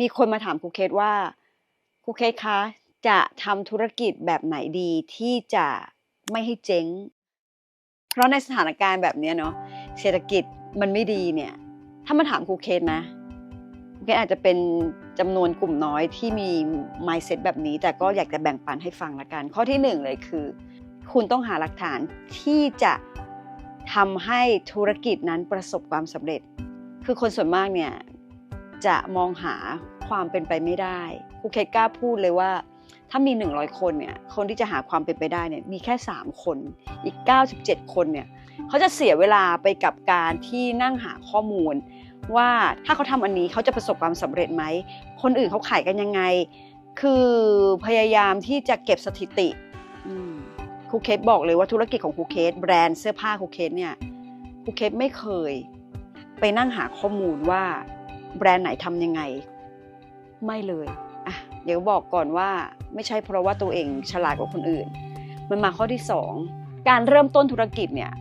มีคนมาถามครูเคสว่าครูเคสคะจะทำธุรกิจแบบไหนดีที่จะไม่ให้เจ๊ง เพราะในสถานการณ์แบบนี้เนาะเศรษฐกิจมันไม่ดีเนี่ย ถ้ามาถามครูเคสนะครูเคสอาจจะเป็นจำนวนกลุ่มน้อยที่มี mindset แบบนี้ แต่ก็อยากจะแบ่งปันให้ฟังละกัน ข้อที่หนึ่งเลยคือ คุณต้องหาหลักฐานที่จะทำให้ธุรกิจนั้นประสบความสำเร็จ คือคนส่วนมากเนี่ย จะมองหาความเป็นไปไม่ได้ครูเคสกล้าพูดเลยว่า ถ้ามี 100 คนเนี่ยคนที่จะหาความเป็นไปได้เนี่ยมีแค่ 3 คน อีก 97 คนเนี่ยเขาจะเสียเวลาไปกับการที่นั่งหาข้อมูล ว่าถ้าเขาทำอันนี้เขาจะประสบความสำเร็จไหม คนอื่นเขาขายกันยังไง คือพยายามที่จะเก็บสถิติครูเคสบอกเลยว่าธุรกิจของครูเคสแบรนด์เสื้อผ้าครูเคสเนี่ยครูเคสไม่เคย ไปนั่งหาข้อมูลว่า แบรนด์ไหนทำยังไง ไม่เลยอะเดี๋ยวบอกก่อนว่าไม่ใช่เพราะว่าตัวเองฉลาดกว่าคนอื่น มันมาข้อที่สองการเริ่มต้นธุรกิจเนี่ย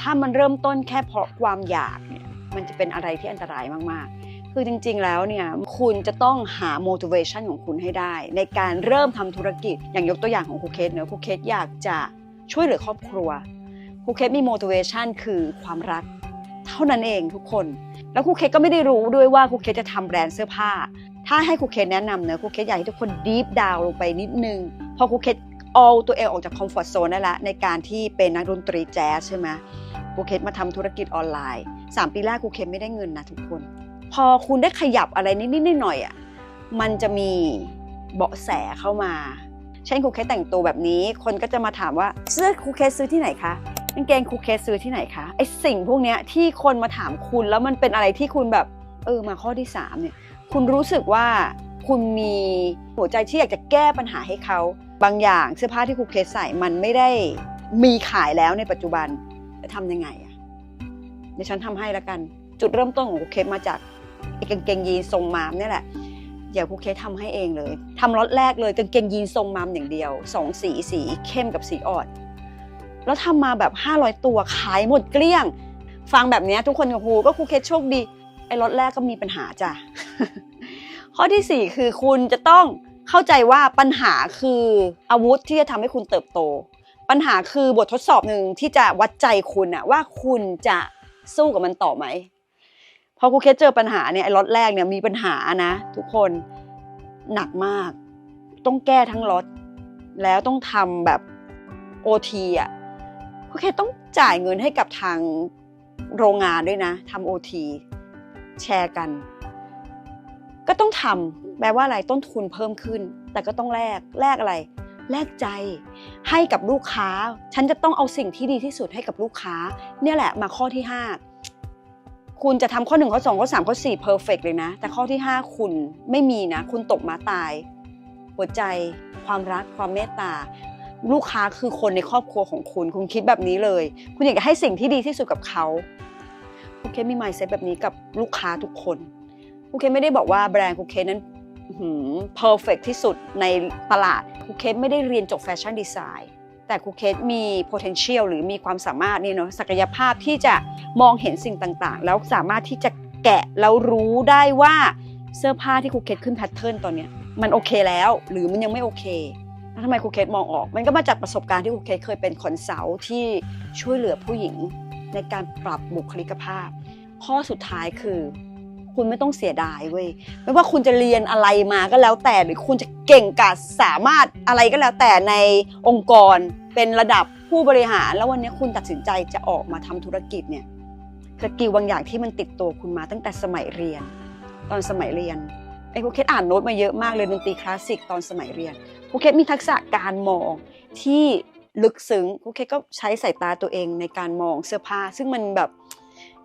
ถ้ามันเริ่มต้นแค่เพราะความอยากเนี่ยมันจะเป็นอะไรที่อันตรายมากๆ คือจริงๆแล้วเนี่ยคุณจะต้องหา motivation ของคุณให้ได้ ในการเริ่มทำธุรกิจอย่างยกตัวอย่างของครูเคสเนอะครูเคสอยากจะช่วยเหลือครอบครัวครูเคสมี motivation คือความรัก เท่านั้นเองทุกคน แล้วครูเคสก็ไม่ได้รู้ด้วยว่าครูเคสจะทำแบรนด์เสื้อผ้า ถ้าให้ครูเคสแนะนำเนอะครูเคสอยากให้ทุกคนดีฟดาวลงไปนิดนึง พอครูเคสเอาตัวเองออกจากคอมฟอร์ทโซนได้ละในการที่เป็นนักดนตรีแจ๊สใช่ไหมครูเคสมาทำธุรกิจออนไลน์ 3 ปีแรกครูเคสไม่ได้เงินนะทุกคน พอคุณได้ขยับอะไรนิดๆหน่อยๆอะมันจะมีเบาะแสเข้ามา เช่นครูเคสแต่งตัวแบบนี้ คนก็จะมาถามว่าเสื้อครูเคสซื้อที่ไหนคะ กางเกงครูเคสซื้อที่ไหนคะไอสิ่งพวกเนี้ยที่คนมาถามคุณแล้วมันเป็นอะไรที่คุณแบบเออมาข้อที่สามเนี่ยคุณรู้สึกว่าคุณมีหัวใจที่อยากจะแก้ปัญหาให้เขาบางอย่างเสื้อผ้าที่ครูเคสใส่มันไม่ได้มีขายแล้วในปัจจุบันจะทำยังไงอะเดี๋ยวฉันทำให้ล้วกัน จุดเริ่มต้นของครูเคสมาจากไอ้กางเกงยีนทรงมามเนี่ยแหละเดี๋ยวครูเคสทำให้เองเลยทำล็อตแรกเลยกางเกงยีนทรงมามอย่างเดียวสองสีสีเข้มกับสีอ่อน แล้วทำมาแบบ 500 ตัวขายหมดเกลี้ยง ฟังแบบนี้ทุกคนกับครูก็ครูเคสโชคดีไอ้ล็อตแรกก็มีปัญหาจ้ะข้อที่ 4 คือคุณจะต้องเข้าใจว่าปัญหาคืออาวุธที่จะทำให้คุณเติบโต ปัญหาคือบททดสอบหนึ่งที่จะวัดใจคุณอะว่าคุณจะสู้กับมันต่อไหมพอครูเคสเจอปัญหาเนี่ยไอ้ล็อตแรกเนี่ยมีปัญหานะ ทุกคนหนักมาก ต้องแก้ทั้งล็อตแล้วต้องทำแบบโอทีอะ ครูเคต้องจ่ายเงินให้กับทางโรงงานด้วยนะทำโอทีแชร์กัน ก็ต้องทำแปลว่าอะไรต้นทุนเพิ่มขึ้น แต่ก็ต้องแลกแลกอะไรแลกใจให้กับลูกค้า ฉันจะต้องเอาสิ่งที่ดีที่สุดให้กับลูกค้า เนี่ยแหละมาข้อที่ 5 คุณจะทำข้อ 1 ข้อ 2 ข้อ 3 ข้อ4เพอร์เฟกเลยนะ แต่ข้อที่ 5 คุณไม่มีนะ คุณตกมาตาย หัวใจ ความรักความเมตตา ลูกค้าคือคนในครอบครัวของคุณ คุณคิดแบบนี้เลย คุณอยากจะให้สิ่งที่ดีที่สุดกับเขาคุเคมี mindset แบบนี้กับลูกค้าทุกคนคุเคไม่ได้บอกว่าแบรนด์คุเคนั้นเพอร์เฟกที่สุดในตลาดครูเคสไม่ได้เรียนจบแฟชั่นดีไซน์แต่ครูเคสมี potential หรือมีความสามารถนี่เนาะศักยภาพที่จะมองเห็นสิ่งต่างๆ แล้วสามารถที่จะแกะแล้วรู้ได้ว่าเสื้อผ้าที่ครูเคสขึ้นแพทเทิร์นตอนเนี้ยมันโอเคแล้ว หรือมันยังไม่โอเค ทำไมครูเคสมองออก มันก็มาจากประสบการณ์ที่ครูเคสเคยเป็นคอนซัลท์ที่ช่วยเหลือผู้หญิงในการปรับบุคลิกภาพ ข้อสุดท้ายคือ คุณไม่ต้องเสียดายเว้ยไม่ว่าคุณจะเรียนอะไรมาก็แล้วแต่หรือคุณจะเก่งกาจสามารถอะไรก็แล้วแต่ในองค์กรเป็นระดับผู้บริหาร แล้ววันนี้คุณตัดสินใจจะออกมาทำธุรกิจเนี่ยสกิลบางอย่างที่มันติดตัวคุณมาตั้งแต่สมัยเรียน ตอนสมัยเรียน ไอ้ครูเคสอ่านโน้ตมาเยอะมากเลยดนตรีคลาสสิกตอนสมัยเรียนครูเคสมีทักษะการมองที่ลึกซึ้งครูเคสก็ใช้สายตาตัวเองในการมองเสื้อผ้า ซึ่งมันแบบ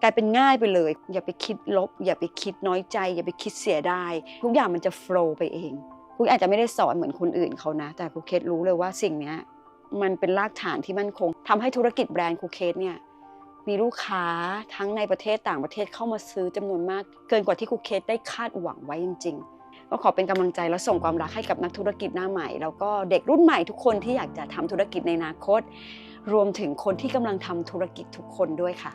กลายเป็นง่ายไปเลย อย่าไปคิดลบ อย่าไปคิดน้อยใจ อย่าไปคิดเสียดายทุกอย่างมันจะโฟล์ไปเองคุณอาจจะไม่ได้สอนเหมือนคนอื่นเขานะ แต่ครูเคสรู้เลยว่าสิ่งนี้มันเป็นรากฐานที่มั่นคงทำให้ธุรกิจแบรนด์ครูเคสเนี่ย มีลูกค้าทั้งในประเทศต่างประเทศเข้ามาซื้อจำนวนมาก เกินกว่าที่ครูเคสได้คาดหวังไว้จริง ๆ ก็ขอเป็นกำลังใจและส่งความรักให้กับนักธุรกิจหน้าใหม่ แล้วก็เด็กรุ่นใหม่ทุกคนที่อยากจะทำธุรกิจในอนาคต รวมถึงคนที่กำลังทำธุรกิจทุกคนด้วยค่ะ